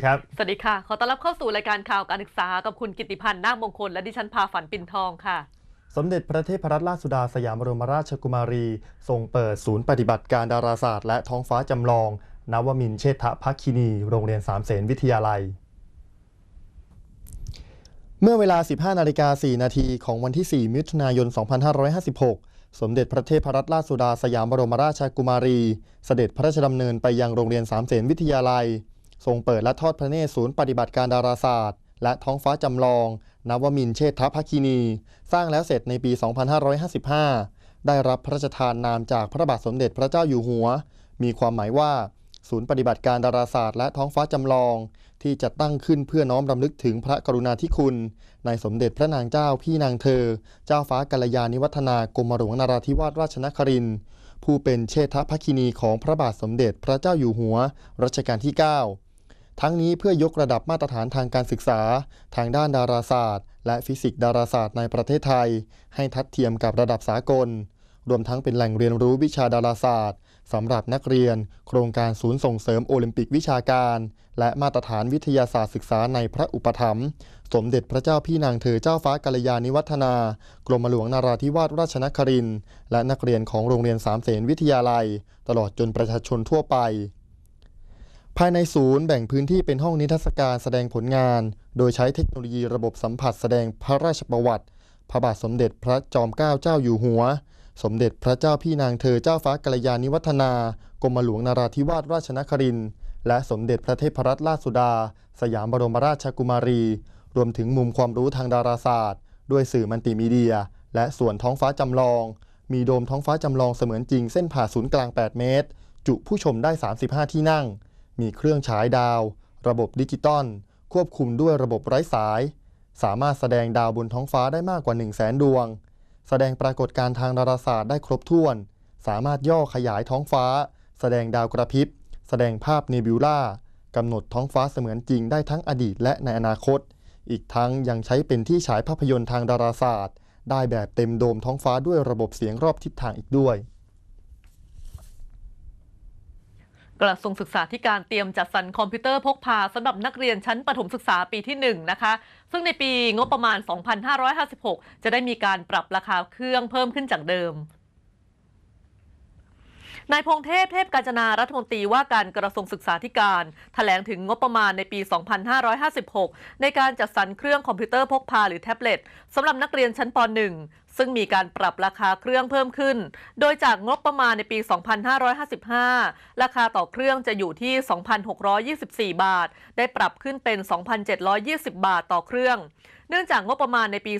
วัสดีครับ สวัสดีค่ะ ขอต้อนรับเข้าสู่รายการข่าวการศึกษากับคุณกิติพันธ์นาคมงคล และดิฉันพาฝันปิ่นทองค่ะ สมเด็จพระเทพรัตนราชสุดาสยามบรมราชกุมารี ทรงเปิดศูนย์ปฏิบัติการดาราศาสตร์และท้องฟ้าจำลอง นวมินทร์เชษฐพักคินี โรงเรียนสามเสนวิทยาลัย เมื่อเวลา 15นาฬิกา4นาทีของวันที่ 4 มิถุนายน 2556สมเด็จพระเทพรัตนราชสุดาสยามบรมราชกุมารี เสด็จพระราชดำเนินไปยังโรงเรียนสามเสนวิทยาลัย ทรงเปิดและทอดพระเนตรศูนย์ปฏิบัติการดาราศาสตร์ และท้องฟ้าจำลอง นวมินเชษฐพักคินี สร้างแล้วเสร็จในปี 2555 ได้รับพระราชทานนามจากพระบาทสมเด็จพระเจ้าอยู่หัว มีความหมายว่า ศูนย์ปฏิบัติการดาราศาสตร์และท้องฟ้าจำลอง ที่จะตั้งขึ้นเพื่อน้อมรำลึกถึงพระกรุณาธิคุณ ในสมเด็จพระนางเจ้าพี่นางเธอ เจ้าฟ้ากัลยาณิวัฒนากรมหลวงนราธิวาสราชนครินทร์ผู้เป็นเชษฐพักคินีของพระบาทสมเด็จพระเจ้าอยู่หัวรัชกาลที่ 9 ทั้งนี้เพื่อยกระดับมาตรฐานทางการศึกษา ทางด้านดาราศาสตร์ และฟิสิกส์ดาราศาสตร์ในประเทศไทย ให้ทัดเทียมกับระดับสากล รวมทั้งเป็นแหล่งเรียนรู้วิชาดาราศาสตร์สำหรับนักเรียน โครงการศูนย์ส่งเสริมโอลิมปิกวิชาการ และมาตรฐานวิทยาศาสตร์ศึกษาในพระอุปถัมภ์สมเด็จพระเจ้าพี่นางเธอเจ้าฟ้ากัลยาณิวัฒนา กรมหลวงนาราธิวาสราชนครินและนักเรียนของโรงเรียนสามเสนวิทยาลัย ตลอดจนประชาชนทั่วไป ภายในศูนย์แบ่งพื้นที่เป็นห้องนิทรรศการแสดงผลงาน โดยใช้เทคโนโลยีระบบสัมผัสแสดงพระราชประวัติ พระบาทสมเด็จพระจอมเกล้าเจ้าอยู่หัว สมเด็จพระเจ้าพี่นางเธอเจ้าฟ้ากัลยาณิวัฒนากรมหลวงนาราธิวาสราชนครินทร์และสมเด็จพระเทพรัตนราชสุดา สยามบรมราชกุมารี รวมถึงมุมความรู้ทางดาราศาสตร์ ด้วยสื่อมัลติมีเดีย และส่วนท้องฟ้าจำลอง มีโดมท้องฟ้าจำลองเสมือนจริงเส้นผ่าศูนย์กลาง 8 เมตร จุผู้ชมได้ 35 ที่นั่ง มีเครื่องฉายดาว ระบบดิจิตอลควบคุมด้วยระบบไร้สาย สามารถแสดงดาวบนท้องฟ้าได้มากกว่า 1 0 0 0 0แสนดวง แสดงปรากฏการณ์ทางดาราศาสตร์ได้ครบถ้วน สามารถย่อขยายท้องฟ้า แสดงดาวกระพริบ แสดงภาพเนบิวล่ากำหนดท้องฟ้าเสมือนจริงได้ทั้งอดีตและในอนาคต อีกทั้งยังใช้เป็นที่ฉายภาพยนตร์ทางดาราศาสตร์ ได้แบบเต็มโดมท้องฟ้าด้วยระบบเสียงรอบทิศทางอีกด้วย กระทรวงศึกษาธิการเตรียมจัดสรรคอมพิวเตอร์พกพาสำหรับนักเรียนชั้นประถมศึกษาปีที่ 1 นะคะ ซึ่งในปีงบประมาณ 2556 จะได้มีการปรับราคาเครื่องเพิ่มขึ้นจากเดิมนายพงเทพเทพกาญจนารัฐมนตรีว่าการกระทรวงศึกษาธิการแถลงถึงงบประมาณในปี 2556 ในการจัดสรรเครื่องคอมพิวเตอร์พกพาหรือแท็บเล็ตสำหรับนักเรียนชั้นป .1 ซึ่งมีการปรับราคาเครื่องเพิ่มขึ้น โดยจากงบประมาณในปี 2555 ราคาต่อเครื่องจะอยู่ที่ 2,624 บาท ได้ปรับขึ้นเป็น 2,720 บาทต่อเครื่อง เนื่องจากงบประมาณในปี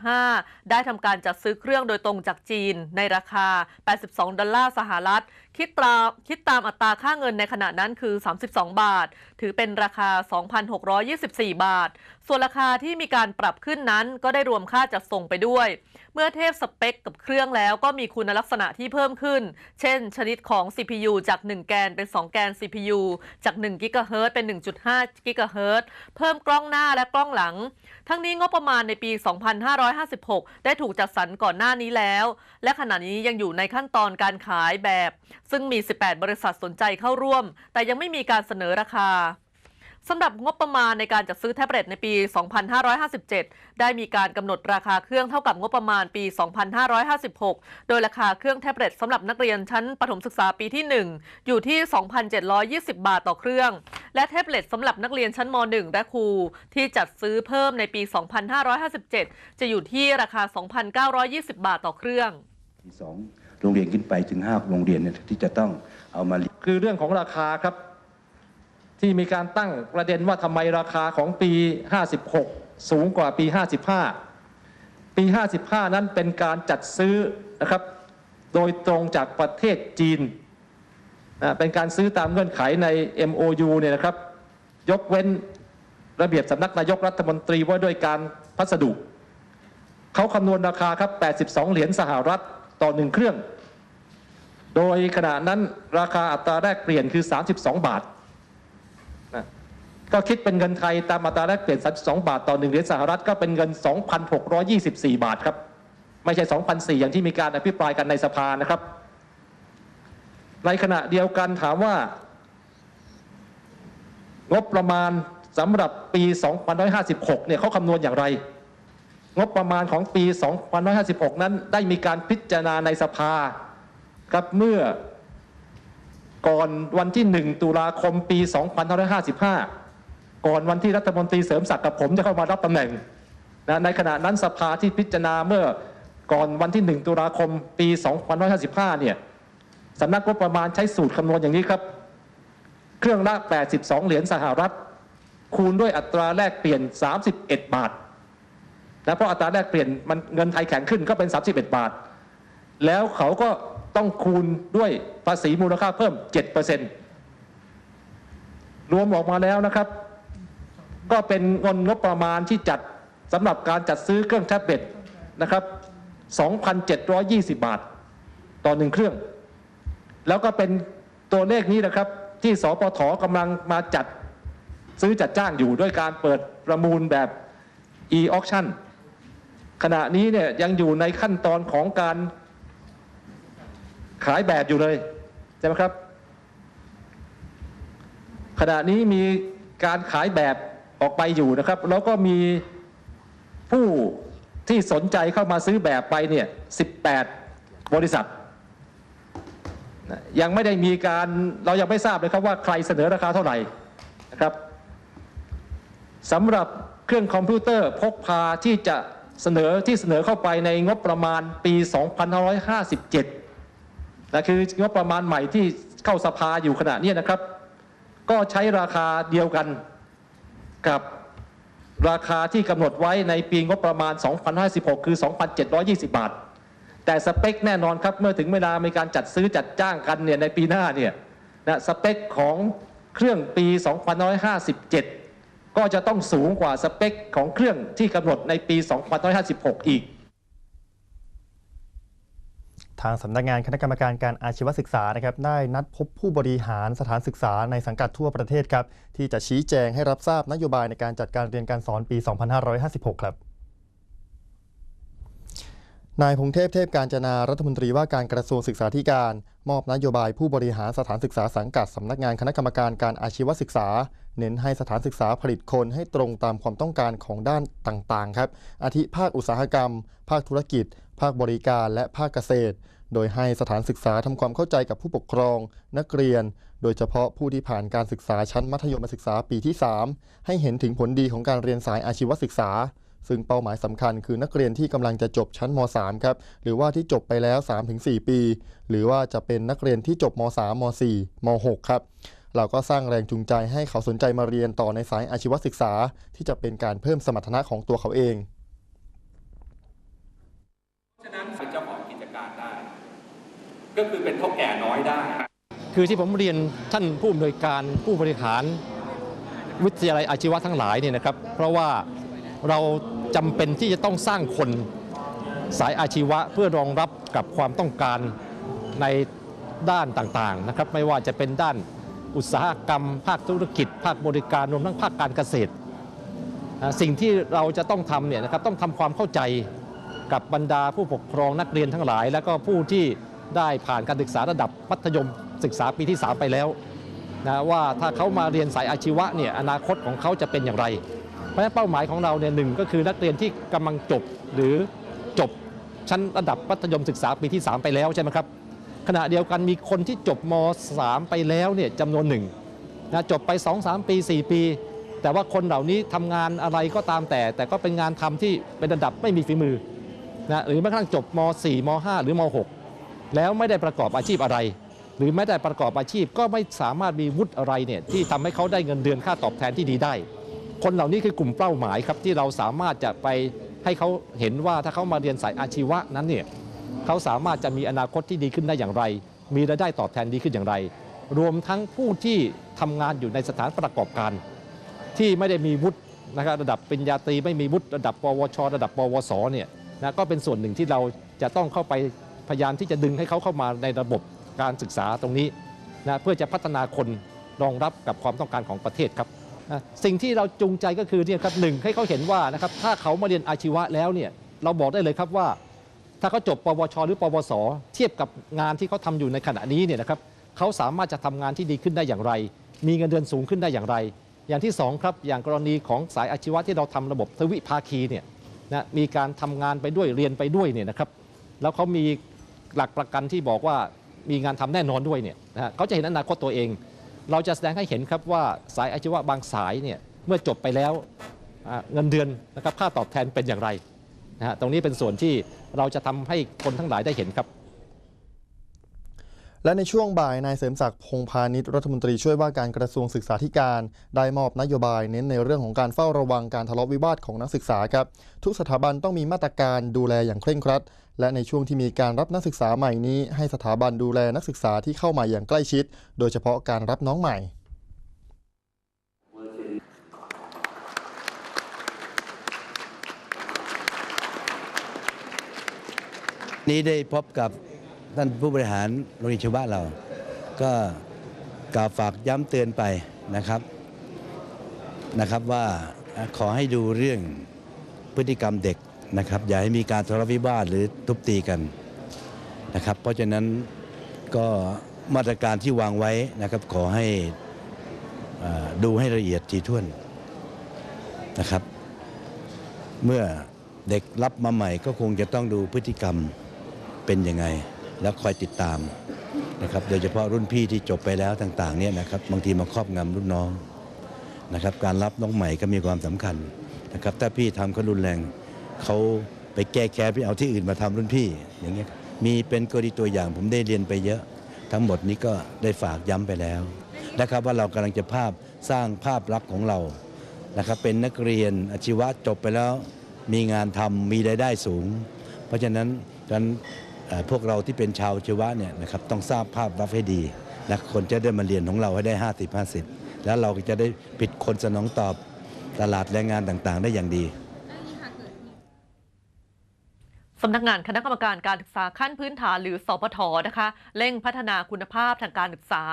2555 ได้ทำการจัดซื้อเครื่องโดยตรงจากจีนในราคา 82 ดอลลาร์สหรัฐ คิดตราคิดตามอัตราค่าเงินในขณะนั้นคือ 32 บาท ถือเป็นราคา 2,624 บาท ส่วนราคาที่มีการปรับขึ้นนั้นก็ได้รวมค่าจัดส่งไปด้วย เมื่อเทียบสเปคกับเครื่องแล้วก็มีคุณลักษณะที่เพิ่มขึ้น เช่น ชนิดของ CPU จาก 1 แกนเป็น 2 แกน CPU จาก1กิกะเฮิรตซ์เป็น 1.5กิกะเฮิรตซ์เพิ่มกล้องหน้าและกล้องหลัง ทั้งนี้งบประมาณในปี 2556 ได้ถูกจัดสรรก่อนหน้านี้แล้ว และขณะนี้ยังอยู่ในขั้นตอนการขายแบบซึ่งมี 18 บริษัทสนใจเข้าร่วม แต่ยังไม่มีการเสนอราคาสำหรับงบประมาณในการจัดซื้อแท็บเล็ตในปี 2557 ได้มีการกำหนดราคาเครื่องเท่ากับงบประมาณปี 2556 โดยราคาเครื่องแท็บเล็ตสำหรับนักเรียนชั้นประถมศึกษาปีที่ 1 อยู่ที่ 2,720 บาทต่อเครื่อง และแท็บเล็ตสำหรับนักเรียนชั้นม .1 และครูที่จัดซื้อเพิ่มในปี 2557 จะอยู่ที่ราคา 2,920 บาทต่อเครื่องมีสอง โรงเรียนขึ้นไปถึงห้าโรงเรียนเนี่ยที่จะต้องเอามาคือเรื่องของราคาครับ ที่มีการตั้งประเด็นว่าทำไมราคาของปี 56 สูงกว่าปี 55 ปี 55 นั้นเป็นการจัดซื้อนะครับ โดยตรงจากประเทศจีนเป็นการซื้อตามเงื่อนไขใน MOU เนี่ยนะครับ ยกเว้นระเบียบสำนักนายกรัฐมนตรีว่าด้วยการพัสดุ เขาคำนวณราคาครับ 82 เหรียญสหรัฐ ต่อหนึ่งเครื่อง โดยขณะนั้นราคาอัตราแรกเปลี่ยนคือ 32 บาทนะก็คิดเป็นเงินไทยตามอัตราแรกเปลี่ยน 32 บาท ต่อ1เหรียญสหรัฐก็เป็นเงิน 2,624 บาทครับ ไม่ใช่ 2,004อย่างที่มีการอภิปรายกันในสภานะครับ ในขณะเดียวกันถามว่า งบประมาณสำหรับปี2556 เนี่ยเขาคำนวณอย่างไร งบประมาณของปี 2556 นั้นได้มีการพิจารณาในสภาครับเมื่อก่อนวันที่ 1 ตุลาคมปี 2555 ก่อนวันที่รัฐมนตรีเสริมศักดิ์กับผมจะเข้ามารับตำแหน่งนะในขณะนั้นสภาที่พิจารณาเมื่อก่อนวันที่ 1 ตุลาคมปี 2555 เนี่ยสำนักงบประมาณใช้สูตรคำนวณอย่างนี้ครับ เครื่องละ 82 เหรียญสหรัฐ คูณด้วยอัตราแลกเปลี่ยน 31 บาท นะเพราะอัตราแลกเปลี่ยนมันเงินไทยแข็งขึ้นก็เป็น 31 บาท แล้วเขาก็ต้องคูณด้วยภาษีมูลค่าเพิ่ม 7%รวมออกมาแล้วนะครับ ก็เป็นเงินงบประมาณที่จัดสำหรับการจัดซื้อเครื่องแท็บเล็ตนะครับ 2,720 บาท ต่อหนึ่งเครื่อง แล้วก็เป็นตัวเลขนี้นะครับ ที่สปทกำลังมาจัดซื้อจัดจ้างอยู่ด้วยการเปิดประมูลแบบ e-auction ขณะนี้เนี่ยยังอยู่ในขั้นตอนของการขายแบบอยู่เลยใช่ไหมครับ ขณะนี้มีการขายแบบออกไปอยู่นะครับ แล้วก็มีผู้ที่สนใจเข้ามาซื้อแบบไปเนี่ย18 บริษัท ยังไม่ได้มีการเรายังไม่ทราบเลยครับว่าใครเสนอราคาเท่าไหร่นะครับสำหรับเครื่องคอมพิวเตอร์พกพาที่จะ เสนอที่เสนอเข้าไปในงบประมาณปี 2557นะคืองบประมาณใหม่ที่เข้าสภาอยู่ขณะนี้นะครับ ก็ใช้ราคาเดียวกันกับราคาที่กำหนดไว้ในปีงบประมาณ 2056 คือ 2,720 บาท แต่สเปคแน่นอนครับ เมื่อถึงเวลามีการจัดซื้อจัดจ้างกันเนี่ยในปีหน้าเนี่ยนะสเปคของเครื่องปี 2557 ก็จะต้องสูงกว่าสเปคของเครื่องที่กำหนดในปี 2556 อีก ทางสำนักงานคณะกรรมการการอาชีวศึกษานะครับได้นัดพบผู้บริหารสถานศึกษาในสังกัดทั่วประเทศครับ ที่จะชี้แจงให้รับทราบนโยบายในการจัดการเรียนการสอนปี 2556 ครับนายพงเทพเทพการจนารัฐมนตรีว่าการกระทรวงศึกษาธิการ มอบนโยบายผู้บริหารสถานศึกษาสังกัดสำนักงานคณะกรรมการการอาชีวศึกษา เน้นให้สถานศึกษาผลิตคนให้ตรงตามความต้องการของด้านต่างๆ ครับ อาทิภาคอุตสาหกรรม ภาคธุรกิจ ภาคบริการและภาคเกษตร โดยให้สถานศึกษาทำความเข้าใจกับผู้ปกครอง นักเรียน โดยเฉพาะผู้ที่ผ่านการศึกษาชั้นมัธยมศึกษาปีที่ 3 ให้เห็นถึงผลดีของการเรียนสายอาชีวศึกษา ซึ่งเป้าหมายสำคัญคือนักเรียนที่กำลังจะจบชั้นม .3 ครับหรือว่าที่จบไปแล้ว 3-4 ปี หรือว่าจะเป็นนักเรียนที่จบม .3 ม .4 ม .6 ครับเราก็สร้างแรงจูงใจให้เขาสนใจมาเรียนต่อในสายอาชีวศึกษา ที่จะเป็นการเพิ่มสมรรถนะของตัวเขาเองฉะนั้นเป็นเจ้าของกิจการได้ ก็คือเป็นเท่าแก่น้อยได้ คือที่ผมเรียนท่านผู้อำนวยการผู้บริหารวิทยาลัยอาชีวะทั้งหลายเนี่ยนะครับ เพราะว่า เราจำเป็นที่จะต้องสร้างคนสายอาชีวะเพื่อรองรับกับความต้องการในด้านต่างๆนะครับ ไม่ว่าจะเป็นด้านอุตสาหกรรม ภาคธุรกิจ ภาคบริการรวมทั้งภาคการเกษตร สิ่งที่เราจะต้องทำเนี่ยนะครับต้องทำความเข้าใจกับบรรดาผู้ปกครองนักเรียนทั้งหลาย แล้วก็ผู้ที่ได้ผ่านการศึกษาระดับมัธยมศึกษาปีที่ 3 ไปแล้วนะว่าถ้าเขามาเรียนสายอาชีวะเนี่ยอนาคตของเขาจะเป็นอย่างไร ราะฉะนั้นเป้าหมายของเราเนี่ยหนึ่งก็คือนักเรียนที่กำลังจบหรือจบชั้นระดับมัธยมศึกษาปีที่ 3 ไปแล้วใช่ไหมครับขณะเดียวกันมีคนที่จบม 3 ไปแล้วเนี่ยจำนวนหนึ่งนะจบไป 2-3 ปี 4 ปี แต่ว่าคนเหล่านี้ทำงานอะไรก็ตามแต่ แต่ก็เป็นงานทำที่เป็นระดับไม่มีฝีมือนะหรือแม้กระทั่งจบม 4 ม 5 หรือม 6 แล้วไม่ได้ประกอบอาชีพอะไร หรือไม่ได้ประกอบอาชีพก็ไม่สามารถมีวุฒิอะไรเนี่ยที่ทำให้เขาได้เงินเดือนค่าตอบแทนที่ดีได้ คนเหล่านี้คือกลุ่มเป้าหมายครับที่เราสามารถจะไปให้เขาเห็นว่าถ้าเขามาเรียนสายอาชีวะนั้นเนี่ยเขาสามารถจะมีอนาคตที่ดีขึ้นได้อย่างไร มีรายได้ตอบแทนดีขึ้นอย่างไร รวมทั้งผู้ที่ทำงานอยู่ในสถานประกอบการ ที่ไม่ได้มีวุฒินะครับระดับปริญญาตรีไม่มีวุฒิระดับปวช ระดับปวสเนี่ยนะก็เป็นส่วนหนึ่งที่เราจะต้องเข้าไปพยายามที่จะดึงให้เขาเข้ามาในระบบการศึกษาตรงนี้นะเพื่อจะพัฒนาคนรองรับกับความต้องการของประเทศครับ สิ่งที่เราจูงใจก็คือเนี่ยครับหนึ่งให้เขาเห็นว่านะครับถ้าเขามาเรียนอาชีวะแล้วเนี่ยเราบอกได้เลยครับว่า ถ้าเขาจบปวช หรือปวส เทียบกับงานที่เขาทำอยู่ในขณะนี้เนี่ยนะครับเขาสามารถจะทำงานที่ดีขึ้นได้อย่างไร มีเงินเดือนสูงขึ้นได้อย่างไร อย่างที่สองครับอย่างกรณีของสายอาชีวะที่เราทำระบบทวิภาคีเนี่ยนะมีการทำงานไปด้วยเรียนไปด้วยเนี่ยนะครับแล้วเขามีหลักประกันที่บอกว่ามีงานทำแน่นอนด้วยเนี่ยนะฮะเขาจะเห็นอนาคตตัวเอง เราจะแสดงให้เห็นครับว่าสายอาชีวะบางสายเนี่ยเมื่อจบไปแล้วเงินเดือนนะครับค่าตอบแทนเป็นอย่างไรนะฮะตรงนี้เป็นส่วนที่เราจะทำให้คนทั้งหลายได้เห็นครับ และในช่วงบ่ายนายเสริมศักดิ์พงพาณิชย์รัฐมนตรีช่วยว่าการกระทรวงศึกษาธิการ ได้มอบนโยบายเน้นในเรื่องของการเฝ้าระวังการทะเลาะวิวาทของนักศึกษาครับ ทุกสถาบันต้องมีมาตรการดูแลอย่างเคร่งครัด และในช่วงที่มีการรับนักศึกษาใหม่นี้ ให้สถาบันดูแลนักศึกษาที่เข้ามาอย่างใกล้ชิด โดยเฉพาะการรับน้องใหม่นี้ได้พบกับ ท่านผู้บริหารโรงเรียนชีวะเรา ก็กล่าวฝากย้ำเตือนไปนะครับนะครับว่าขอให้ดูเรื่องพฤติกรรมเด็กนะครับ อย่าให้มีการทะเลาะวิวาทหรือทุบตีกันนะครับ เพราะฉะนั้นก็มาตรการที่วางไว้นะครับ ขอให้ดูให้ละเอียดถี่วนนะครับ เมื่อเด็กรับมาใหม่ก็คงจะต้องดูพฤติกรรมเป็นยังไง แล้วคอยติดตามนะครับโดยเฉพาะรุ่นพี่ที่จบไปแล้วต่างๆเนี่ยนะครับบางทีมาครอบงำรุ่นน้องนะครับการรับน้องใหม่ก็มีความสำคัญนะครับถ้าพี่ทำเขารุนแรงเขาไปแก้แค้นไปเอาที่อื่นมาทำรุ่นพี่อย่างเงี้ยมีเป็นกรณีตัวอย่างผมได้เรียนไปเยอะ ทั้งหมดนี้ก็ได้ฝากย้ำไปแล้วนะครับว่าเรากำลังจะภาพสร้างภาพลักษณ์ของเรานะครับเป็นนักเรียนอาชีวะจบไปแล้ว มีงานทำมีรายได้สูง เพราะฉะนั้นการ พวกเราที่เป็นชาวชีวะเนี่ยนะครับต้องสร้างภาพลักษณ์ให้ดีนะคนจะได้มาเรียนของเราให้ได้ 50 50 แล้วเราก็จะได้ปิดคนสนองตอบตลาดแรงงานต่างๆ ได้อย่างดีสำนักงานคณะกรรมการการศึกษาขั้นพื้นฐานหรือสพทนะคะ เร่งพัฒนาคุณภาพทางการศึกษา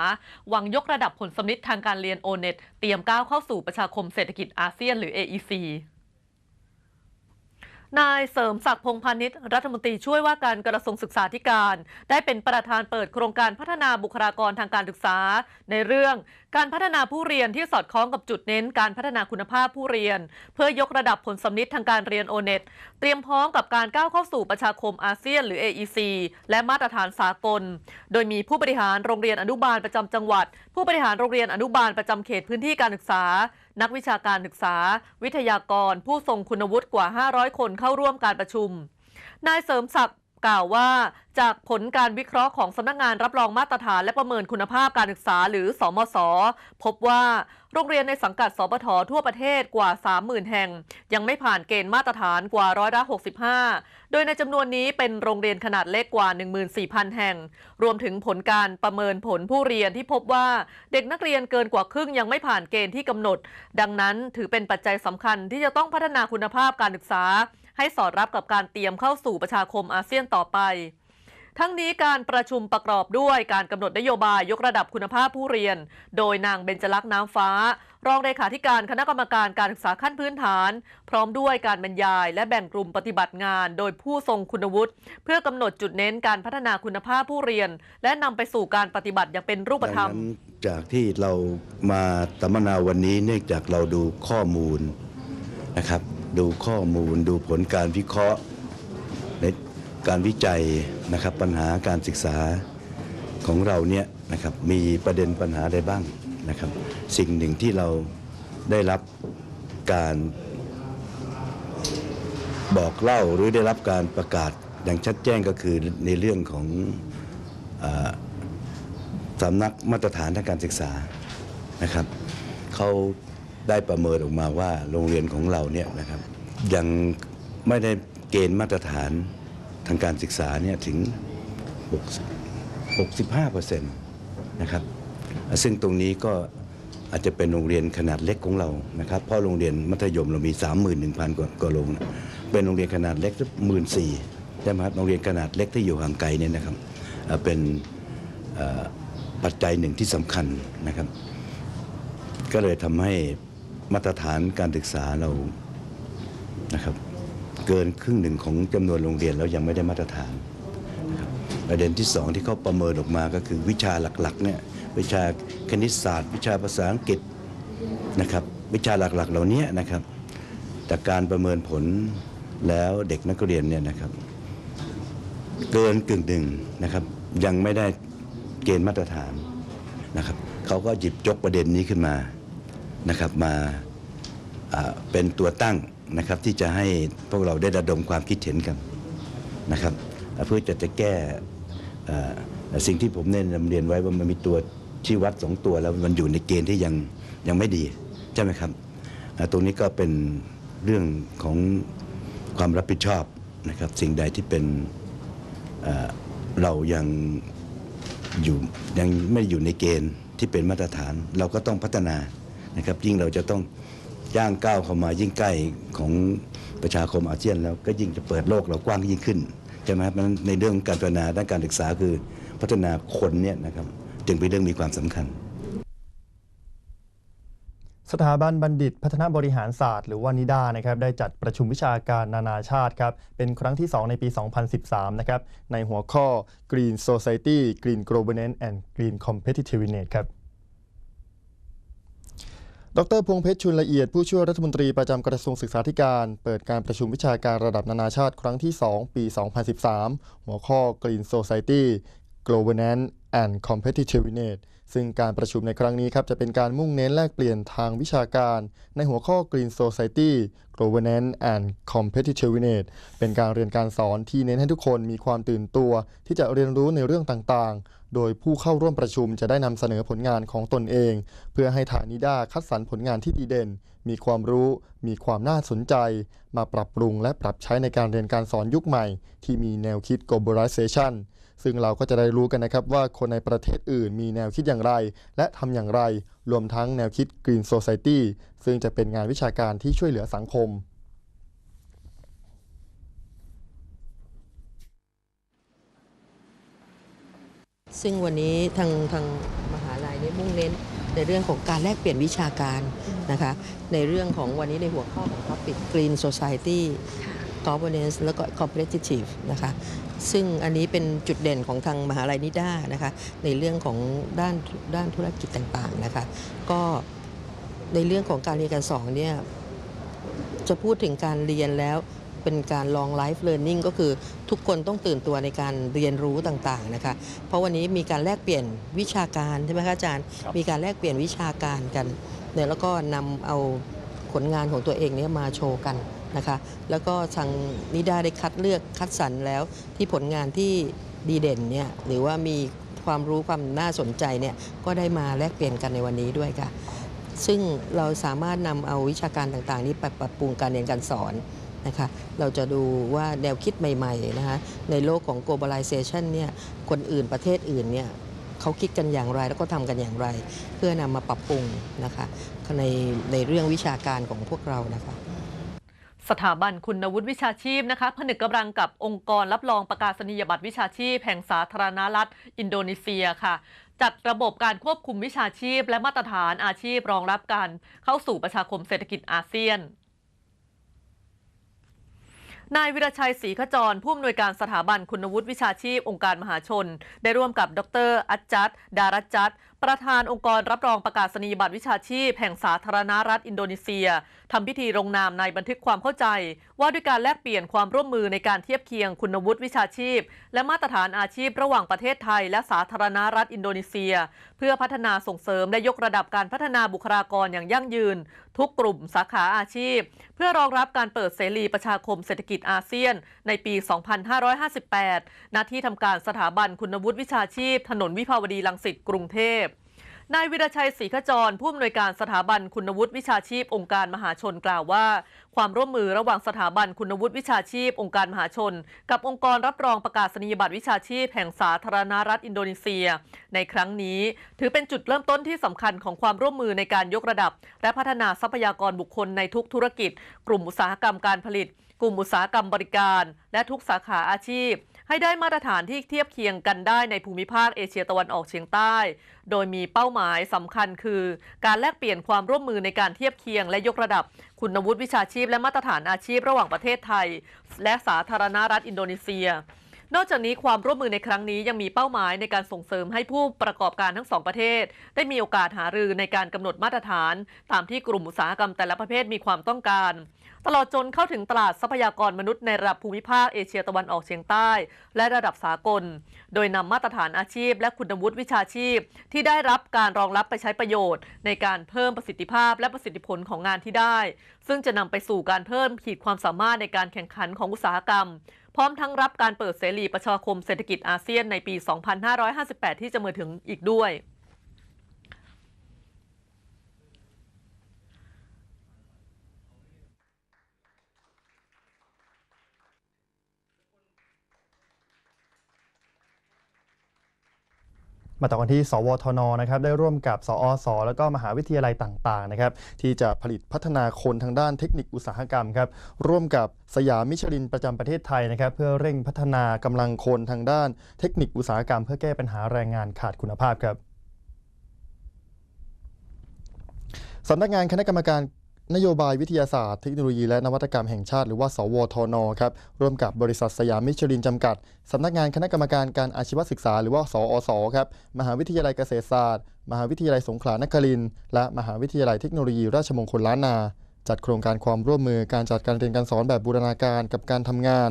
หวังยกระดับผลสำลิดทางการเรียนโอเน็ตเตรียมก้าวเข้าสู่ประชาคมเศรษฐกิจอาเซียนหรือ AEC นายเสริมศักดิ์พงพาณิชย์รัฐมนตรีช่วยว่าการกระทรวงศึกษาธิการ ได้เป็นประธานเปิดโครงการพัฒนาบุคลากรทางการศึกษา ในเรื่อง การพัฒนาผู้เรียนที่สอดคล้องกับจุดเน้นการพัฒนาคุณภาพผู้เรียน เพื่อยกระดับผลสำนิดทางการเรียนโอเน็ตเตรียมพร้อมกับการก้าวเข้าสู่ประชาคมอาเซียนหรือ AEC และมาตรฐานสากล โดยมีผู้บริหารโรงเรียนอนุบาลประจำจังหวัด ผู้บริหารโรงเรียนอนุบาลประจำเขตพื้นที่การศึกษา นักวิชาการศึกษา วิทยากร ผู้ทรงคุณวุฒิกว่า 500 คนเข้าร่วมการประชุมนายเสริมศักดิ์ กล่าวว่า จากผลการวิเคราะห์ของสำนักงานรับรองมาตรฐานและประเมินคุณภาพการศึกษาหรือสมศพบว่าโรงเรียนในสังกัดสปททั่วประเทศกว่า 30,000 แห่ง ยังไม่ผ่านเกณฑ์มาตรฐานกว่าร้อยละ65 โดยในจำนวนนี้เป็นโรงเรียนขนาดเล็กกว่า 14,000 แห่ง รวมถึงผลการประเมินผลผู้เรียนที่พบว่าเด็กนักเรียนเกินกว่าครึ่งยังไม่ผ่านเกณฑ์ที่กำหนด ดังนั้นถือเป็นปัจจัยสำคัญที่จะต้องพัฒนาคุณภาพการศึกษา ให้สอดรับกับการเตรียมเข้าสู่ประชาคมอาเซียนต่อไป ทั้งนี้การประชุมประกอบด้วยการกำหนดนโยบายยกระดับคุณภาพผู้เรียน โดยนางเบญจลักษณ์น้ำฟ้า รองเลขาธิการคณะกรรมการการศึกษาขั้นพื้นฐาน พร้อมด้วยการบรรยายและแบ่งกลุ่มปฏิบัติงาน โดยผู้ทรงคุณวุฒิเพื่อกำหนดจุดเน้นการพัฒนาคุณภาพผู้เรียน และนำไปสู่การปฏิบัติอย่างเป็นรูปธรรม จากที่เรามาสัมมนาวันนี้เนื่องจากเราดูข้อมูลนะครับ ดูข้อมูลดูผลการวิเคราะห์ ในการวิจัยนะครับปัญหาการศึกษาของเราเนี่ยนะครับมีประเด็นปัญหาใดบ้างนะครับ สิ่งหนึ่งที่เราได้รับการบอกเล่าหรือได้รับการประกาศอย่างชัดแจ้งก็คือในเรื่องของอสำนักมาตรฐานทางการศึกษานะครับเขา ได้ประเมินออกมาว่าโรงเรียนของเราเนี่ยนะครับยังไม่ได้เกณฑ์มาตรฐานทางการศึกษาเนี่ยถึง60 65เปอร์เซ็นต์นะครับซึ่งตรงนี้ก็อาจจะเป็นโรงเรียนขนาดเล็กของเรานะครับเพราะโรงเรียนมัธยมเรามี 31,000 กว่ากว่าโรงนะเป็นโรงเรียนขนาดเล็กหมื่นสี่ใช่ไหมครับโรงเรียนขนาดเล็กที่อยู่ห่างไกลเนี่ยนะครับเป็นปัจจัยหนึ่งที่สำคัญนะครับ ก็เลยทำให้ มาตรฐานการศึกษาเรานะครับเกินครึ่งหนึ่งของจำนวนโรงเรียนแล้วยังไม่ได้มาตรฐานประเด็นที่สองที่เขาประเมินออกมาก็คือวิชาหลักๆเนี่ยวิชาคณิตศาสตร์ วิชาภาษาอังกฤษนะครับวิชาหลักๆ เหล่านี้นะครับจากการประเมินผลแล้วเด็กนักเรียนเนี่ยนะครับเกินกึ่งหนึ่งนะครับยังไม่ได้เกณฑ์มาตรฐานนะครับเขาก็หยิบยกประเด็นนี้ขึ้นมา นะครับมาเป็นตัวตั้งนะครับที่จะให้พวกเราได้ระดมความคิดเห็นกันนะครับเพื่อจะจะแก้สิ่งที่ผมได้นำเรียนไว้ว่ามันมีตัวชี้วัดสองตัวแล้วมันอยู่ในเกณฑ์ที่ยังยังไม่ดีใช่ไหมครับตรงนี้ก็เป็นเรื่องของความรับผิดชอบนะครับสิ่งใดที่เป็นเรายังอยู่ยังไม่อยู่ในเกณฑ์ที่เป็นมาตรฐาน เราก็ต้องพัฒนา นะครับยิ่งเราจะต้องย่างก้าวเข้ามายิ่งใกล้ของประชาคมอาเซียนแล้วก็ยิ่งจะเปิดโลกเรากว้างยิ่งขึ้นใช่ไหมครับนั้นในเรื่องการพัฒนาด้านการศึกษาคือพัฒนาคนเนี่ยนะครับจึงเป็นเรื่องมีความสำคัญ สถาบันบัณฑิตพัฒนาบริหารศาสตร์ หรือว่านิดานะครับได้จัดประชุมวิชาการนานาชาติครับเป็นครั้งที่ 2 ในปี 2013 นะครับในหัวข้อ Green Society Green Governance and Green Competitiveness ครับ ดรพวงเพชรชุนละเอียดผู้ช่วยรัฐมนตรีประจำกระทรวงศึกษาธิการ เปิดการประชุมวิชาการระดับนานาชาติครั้งที่ 2 ปี 2013 หัวข้อ Green Society Governance and Competitiveness ซึ่งการประชุมในครั้งนี้ครับจะเป็นการมุ่งเน้นแลกเปลี่ยนทางวิชาการ ในหัวข้อ Green Society Governance and Competitiveness เป็นการเรียนการสอนที่เน้นให้ทุกคนมีความตื่นตัว ที่จะเรียนรู้ในเรื่องต่างๆ โดยผู้เข้าร่วมประชุมจะได้นำเสนอผลงานของตนเอง เพื่อให้ฐานิดาคัดสรรผลงานที่ดีเด่น มีความรู้ มีความน่าสนใจ มาปรับปรุงและปรับใช้ในการเรียนการสอนยุคใหม่ ที่มีแนวคิด globalization ซึ่งเราก็จะได้รู้กันนะครับว่าคนในประเทศอื่นมีแนวคิดอย่างไร และทำอย่างไร รวมทั้งแนวคิด Green Society ซึ่งจะเป็นงานวิชาการที่ช่วยเหลือสังคม ซึ่งวันนี้ทางทางมหาลัยนี้มุ่งเน้นในเรื่องของการแลกเปลี่ยนวิชาการนะคะในเรื่องของวันนี้ในหัวข้อของ Topic Green Society Governance แล้วก็ Competitive นะคะ ซึ่งอันนี้เป็นจุดเด่นของทางมหาลัยนิด้านะคะในเรื่องของด้านด้านธุรกิจต่างๆนะคะก็ในเรื่องของการเรียนการสอนเนี่ยจะพูดถึงการเรียนแล้วเป็นการ long life learning ก็คือทุกคนต้องตื่นตัวในการเรียนรู้ต่างๆนะคะ เพราะวันนี้มีการแลกเปลี่ยนวิชาการใช่ไหมคะอาจารย์ มีการแลกเปลี่ยนวิชาการกันเนี่ยแล้วก็นำเอาผลงานของตัวเองเนี่ยมาโชว์กัน นะคะแล้วก็ทางนิดาได้คัดเลือกคัดสรรแล้วที่ผลงานที่ดีเด่นเนี่ยหรือว่ามีความรู้ความน่าสนใจเนี่ยก็ได้มาแลกเปลี่ยนกันในวันนี้ด้วยค่ะ ซึ่งเราสามารถนำเอาวิชาการต่างๆ นี้ไปปรับปรุงการเรียนการสอนนะคะเราจะดูว่าแนวคิดใหม่ๆนะคะในโลกของ globalization เนี่ยคนอื่นประเทศอื่นเนี่ยเขาคิดกันอย่างไรแล้วก็ทำกันอย่างไร เพื่อนำมาปรับปรุงนะคะในในเรื่องวิชาการของพวกเรานะคะ สถาบันคุณวุฒิวิชาชีพนะคะผนึกกำลังกับองค์กรรับรองประกาศนียบัตรวิชาชีพ แห่งสาธารณรัฐ อินโดนีเซียค่ะ จัดระบบการควบคุมวิชาชีพ และมาตรฐานอาชีพรองรับการเข้าสู่ประชาคมเศรษฐกิจอาเซียนนายวิรชัยศรีขจร ผู้อำนวยการสถาบันคุณวุฒิวิชาชีพ องค์การมหาชน ได้ร่วมกับดร อัจจัดดารัจจัดประธานองค์กรรับรองประกาศนียบัตรวิชาชีพ แห่งสาธารณรัฐอินโดนีเซียทำพิธีลงนามในบันทึกความเข้าใจ ว่าด้วยการแลกเปลี่ยนความร่วมมือในการเทียบเคียงคุณวุฒิวิชาชีพ และมาตรฐานอาชีพระหว่างประเทศไทย และสาธารณรัฐอินโดนีเซีย เพื่อพัฒนาส่งเสริมและยกระดับการพัฒนาบุคลากรอย่างยั่งยืน ทุกกลุ่มสาขาอาชีพ เพื่อรองรับการเปิดเสรีประชาคมเศรษฐกิจอาเซียน ในปี 2558 ณ ที่ทำการสถาบันคุณวุฒิวิชาชีพ ถนนวิภาวดีรังสิตกรุงเทพ นายวิรชัยศรีขจร ผู้อำนวยการสถาบันคุณวุฒิวิชาชีพ องค์การมหาชนกล่าวว่า ความร่วมมือระหว่างสถาบันคุณวุฒิวิชาชีพ องค์การมหาชน กับองค์กรรับรองประกาศนียบัตรวิชาชีพ แห่งสาธารณรัฐอินโดนีเซีย ในครั้งนี้ ถือเป็นจุดเริ่มต้นที่สำคัญของความร่วมมือในการยกระดับ และพัฒนาทรัพยากรบุคคลในทุกธุรกิจ กลุ่มอุตสาหกรรมการผลิต กลุ่มอุตสาหกรรมบริการ และทุกสาขาอาชีพ ให้ได้มาตรฐานที่เทียบเคียงกันได้ในภูมิภาคเอเชียตะวันออกเฉียงใต้ โดยมีเป้าหมายสำคัญคือ การแลกเปลี่ยนความร่วมมือในการเทียบเคียง และยกระดับคุณวุฒิวิชาชีพ และมาตรฐานอาชีพระหว่างประเทศไทย และสาธารณรัฐอินโดนีเซียนอกจากนี้ความร่วมมือในครั้งนี้ยังมีเป้าหมายในการส่งเสริมให้ผู้ประกอบการทั้งสองประเทศ ได้มีโอกาสหารือในการกำหนดมาตรฐาน ตามที่กลุ่มอุตสาหกรรมแต่ละประเภทมีความต้องการ ตลอดจนเข้าถึงตลาดทรัพยากรมนุษย์ในระดับภูมิภาคเอเชียตะวันออกเฉียงใต้ และระดับสากล โดยนำมาตรฐานอาชีพ และคุณวุฒิวิชาชีพ ที่ได้รับการรองรับไปใช้ประโยชน์ ในการเพิ่มประสิทธิภาพและประสิทธิผลของงานที่ได้ ซึ่งจะนำไปสู่การเพิ่มขีดความสามารถในการแข่งขันของอุตสาหกรรม พร้อมทั้งรับการเปิดเสรีประชาคมเศรษฐกิจอาเซียนในปี 2558 ที่จะมาถึงอีกด้วย มาต่อกันที่ สวทนนะครับได้ร่วมกับ สอสแล้วก็มหาวิทยาลัยต่างๆนะครับที่จะผลิตพัฒนาคนทางด้านเทคนิคอุตสาหกรรมครับร่วมกับสยามมิชลินประจำประเทศไทยนะครับเพื่อเร่งพัฒนากำลังคนทางด้านเทคนิคอุตสาหกรรม เพื่อแก้ปัญหาแรงงานขาดคุณภาพครับสำนักงานคณะกรรมการ นโยบายวิทยาศาสตร์เทคโนโลยีและนวัตกรรมแห่งชาติ หรือว่า สวทน ครับ ร่วมกับบริษัทสยามมิชลินจำกัด สำนักงานคณะกรรมการการอาชีวศึกษา หรือว่า สอสครับ มหาวิทยาลัยเกษตรศาสตร์ มหาวิทยาลัยสงขลานครินทร์ และมหาวิทยาลัยเทคโนโลยีราชมงคลล้านนา จัดโครงการความร่วมมือการจัดการเรียนการสอนแบบบูรณาการกับการทำงาน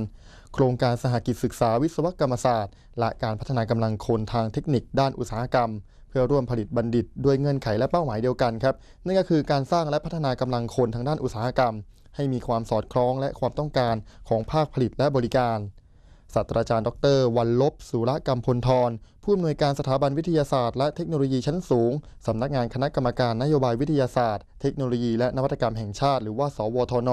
โครงการสหกิจศึกษาวิศวกรรมศาสตร์ และการพัฒนากำลังคนทางเทคนิคด้านอุตสาหกรรม พื่อร่วมผลิตบัณฑิตด้วยเงื่อนไขและเป้าหมายเดียวกันครับนั่นก็คือการสร้างและพัฒนากำลังคนทางด้านอุตสาหกรรม ให้มีความสอดคล้องและความต้องการของภาคผลิตและบริการศาสตราจารย์ ดร วันลบ สุรกรรมพลทร ผู้อำนวยการสถาบันวิทยาศาสตร์และเทคโนโลยีชั้นสูง สำนักงานคณะกรรมการนโยบายวิทยาศาสตร์ เทคโนโลยีและนวัตกรรมแห่งชาติ หรือว่า สวทน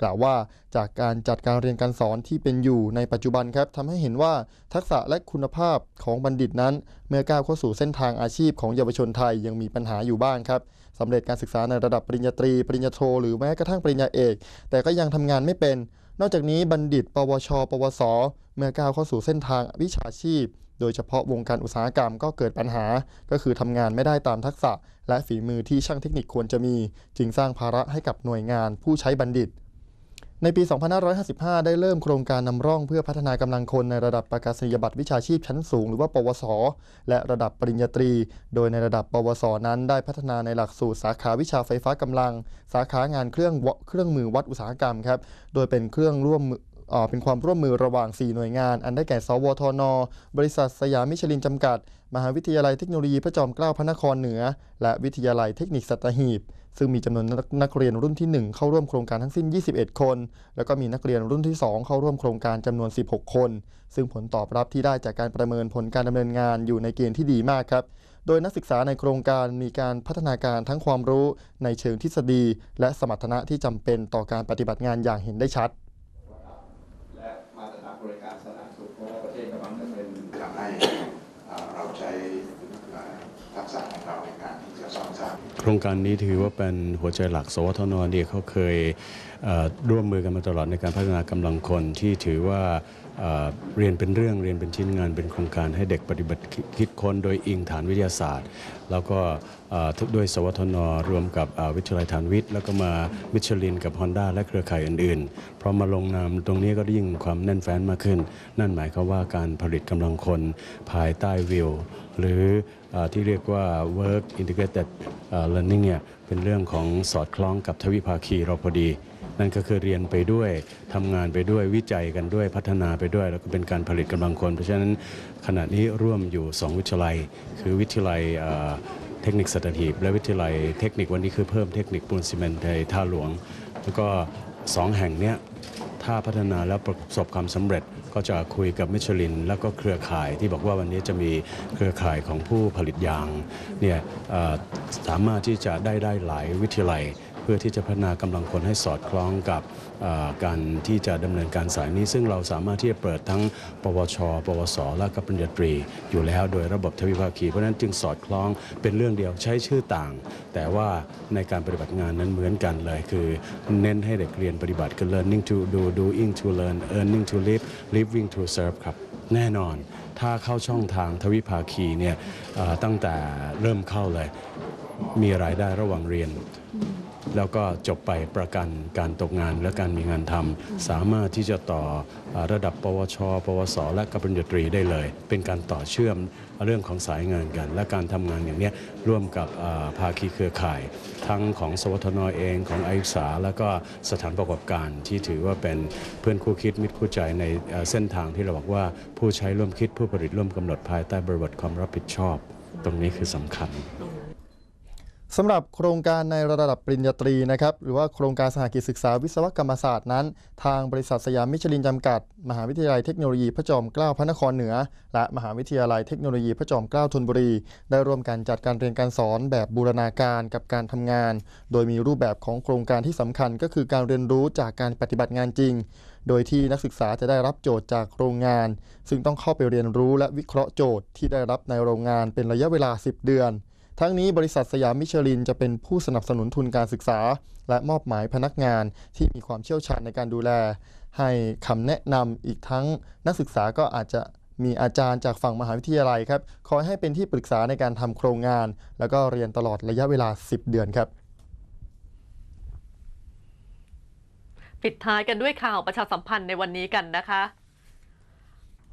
กล่าวว่าจากการจัดการเรียนการสอนที่เป็นอยู่ในปัจจุบันครับทำให้เห็นว่าทักษะและคุณภาพของบัณฑิตนั้น เมื่อก้าวเข้าสู่เส้นทางอาชีพของเยาวชนไทยยังมีปัญหาอยู่บ้างครับสำเร็จการศึกษาในระดับปริญญาตรี ปริญญาโท หรือแม้กระทั่งปริญญาเอก แต่ก็ยังทำงานไม่เป็น นอกจากนี้บัณฑิต ปวช ปวส เมื่อก้าวเข้าสู่เส้นทางวิชาชีพ โดยเฉพาะวงการอุตสาหกรรมก็เกิดปัญหา ก็คือทำงานไม่ได้ตามทักษะ และฝีมือที่ช่างเทคนิคควรจะมี จึงสร้างภาระให้กับหน่วยงานผู้ใช้บัณฑิต ในปี 2555 ได้เริ่มโครงการนำร่องเพื่อพัฒนากำลังคนในระดับประกาศนียบัตรวิชาชีพชั้นสูง หรือว่า ปวส และระดับปริญญาตรี โดยในระดับ ปวส นั้น ได้พัฒนาในหลักสูตรสาขาวิชาไฟฟ้ากำลัง สาขางานเครื่องเครื่องมือวัดอุตสาหกรรมครับ โดยเป็นเครื่องร่วม เป็นความร่วมมือระหว่าง 4 หน่วยงาน อันได้แก่ สวทน บริษัทสยามมิชลินจำกัด มหาวิทยาลัยเทคโนโลยีพระจอมเกล้าพระนครเหนือ และวิทยาลัยเทคนิคสัตหีบ ซึ่งมีจำนวนนักนักเรียนรุ่นที่ 1 เข้าร่วมโครงการทั้งสิ้น 21 คน แล้วก็มีนักเรียนรุ่นที่ 2 เข้าร่วมโครงการจำนวน 16 คน ซึ่งผลตอบรับที่ได้จากการประเมินผลการดำเนินงานอยู่ในเกณฑ์ที่ดีมากครับโดยนักศึกษาในโครงการมีการพัฒนาการทั้งความรู้ในเชิงทฤษฎี และสมรรถนะที่จำเป็นต่อการปฏิบัติงานอย่างเห็นได้ชัด โครงการนี้ถือว่าเป็นหัวใจหลัก สวทนเนี่ยเขาเคยร่วมมือกันมาตลอดในการพัฒนากำลังคนที่ถือว่า เรียนเป็นเรื่องเรียนเป็นชิ้นงานเป็นโครงการให้เด็กปฏิบัติคิดค้นโดยอิงฐานวิทยาศาสตร์ แล้วก็ทุกด้วยสวทนรวมกับวิทยาลัยฐานวิทย์ แล้วก็มามิชลินกับ Honda และเครือข่ายอื่นๆพอมาลงนามตรงนี้ก็ยิ่งความแน่นแฟ้นมากขึ้น นั่นหมายความว่าการผลิตกำลังคนภายใต้วิวหรืออที่เรียกว่า work integrated learning เนี่ยเป็นเรื่องของสอดคล้องกับทวิภาคีเราพอดี นั่นก็คือเรียนไปด้วยทำงานไปด้วยวิจัยกันด้วยพัฒนาไปด้วย แล้วก็เป็นการผลิตกำลังคน เพราะฉะนั้นขณะนี้ร่วมอยู่ 2 วิทยาลัย คือวิทยาลัยเทคนิคสัตหีบและวิทยาลัยเทคนิควันนี้คือเพิ่มเทคนิคปูนซีเมนต์ในท่าหลวง แล้วก็สองแห่งเนี้ยถ้าพัฒนาแล้วประสบความสำเร็จก็จะคุยกับมิชลิน แล้วก็เครือข่ายที่บอกว่าวันนี้จะมีเครือข่ายของผู้ผลิตยางเนี่ยสามารถที่จะได้ได้หลายวิทยาลัย เพื่อที่จะพัฒนากำลังคนให้สอดคล้องกับการที่จะดำเนินการสายนี้ ซึ่งเราสามารถที่จะเปิดทั้ง ปวช ปวส และก็ปริญญาตรี อยู่แล้วโดยระบบทวิภาคี เพราะฉะนั้นจึงสอดคล้องเป็นเรื่องเดียวใช้ชื่อต่าง แต่ว่าในการปฏิบัติงานนั้นเหมือนกันเลย คือเน้นให้เด็กเรียนปฏิบัติคือ learning to do doing to learn earning to live living to serve ครับแน่นอนถ้าเข้าช่องทางทวิภาคีเนี่ยตั้งแต่เริ่มเข้าเลย มีรายได้ระหว่างเรียน แล้วก็จบไปประกันการตกงานและการมีงานทำสามารถที่จะต่อระดับ ปวช ปวส และกับปริญญาตรีได้เลย เป็นการต่อเชื่อมเรื่องของสายงานกัน และการทำงานอย่างนี้ร่วมกับภาคีเครือข่าย ทั้งของสวทนเองของอายุศึกษาแล้วก็สถานประกอบการที่ถือว่าเป็นเพื่อนคู่คิดมิตรคู่ใจในเส้นทางที่เราบอกว่าผู้ใช้ร่วมคิดผู้ผลิตร่วมกำหนดภายใต้บริบทความรับผิดชอบ ตรงนี้คือสำคัญ สำหรับโครงการในระดับปริญญาตรีนะครับหรือว่าโครงการสหกิจศึกษาวิศวกรรมศาสตร์นั้น ทางบริษัทสยามมิชลินจำกัด มหาวิทยาลัยเทคโนโลยีพระจอมเกล้าพระนครเหนือ และมหาวิทยาลัยเทคโนโลยีพระจอมเกล้าธนบุรี ได้ร่วมกันจัดการเรียนการสอนแบบบูรณาการกับการทำงาน โดยมีรูปแบบของโครงการที่สำคัญก็คือการเรียนรู้จากการปฏิบัติงานจริง โดยที่นักศึกษาจะได้รับโจทย์จากโรงงาน ซึ่งต้องเข้าไปเรียนรู้และวิเคราะห์โจทย์ที่ได้รับในโรงงานเป็นระยะเวลา 10 เดือน ทั้งนี้บริษัทสยามมิชลินจะเป็นผู้สนับสนุนทุนการศึกษา และมอบหมายพนักงานที่มีความเชี่ยวชาญในการดูแล ให้คำแนะนำอีกทั้งนักศึกษาก็อาจจะมีอาจารย์จากฝั่งมหาวิทยาลัยครับคอยให้เป็นที่ปรึกษาในการทำโครงงาน แล้วก็เรียนตลอดระยะเวลา 10 เดือนครับปิดท้ายกันด้วยข่าวประชาสัมพันธ์ในวันนี้กันนะคะ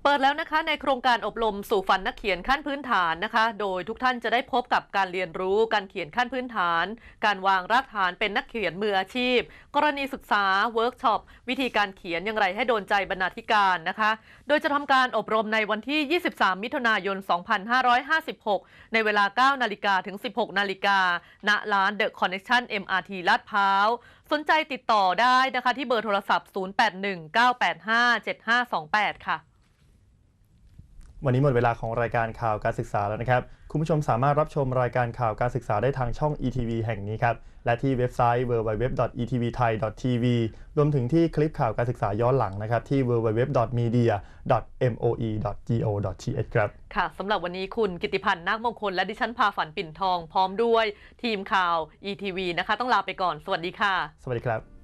เปิดแล้วนะคะในโครงการอบรมสู่ฝันนักเขียนขั้นพื้นฐานนะคะ โดยทุกท่านจะได้พบกับการเรียนรู้การเขียนขั้นพื้นฐาน การวางรากฐานเป็นนักเขียนมืออาชีพ กรณีศึกษาเวิร์กช็อปวิธีการเขียนอย่างไรให้โดนใจบรรณาธิการนะคะ โดยจะทำการอบรมในวันที่ 23 มิถุนายน 2556 ในเวลา 9 นาฬิกาถึง 16 นาฬิกาณร้าน The Connection MRT ลาดพร้าวสนใจติดต่อได้นะคะที่เบอร์โทรศัพท์ 0819857528 ค่ะ วันนี้หมดเวลาของรายการข่าวการศึกษาแล้วนะครับ คุณผู้ชมสามารถรับชมรายการข่าวการศึกษาได้ทางช่อง ETV แห่งนี้ครับ และที่เว็บไซต์ www.etvthai.tv รวมถึงที่คลิปข่าวการศึกษาย้อนหลังนะครับ ที่ www.media.moe.go.th ครับ ค่ะสำหรับวันนี้คุณกิติพันธ์นาคมงคล และดิฉันพาฝันปิ่นทองพร้อมด้วยทีมข่าว ETV นะคะ ต้องลาไปก่อน สวัสดีค่ะ สวัสดีครับ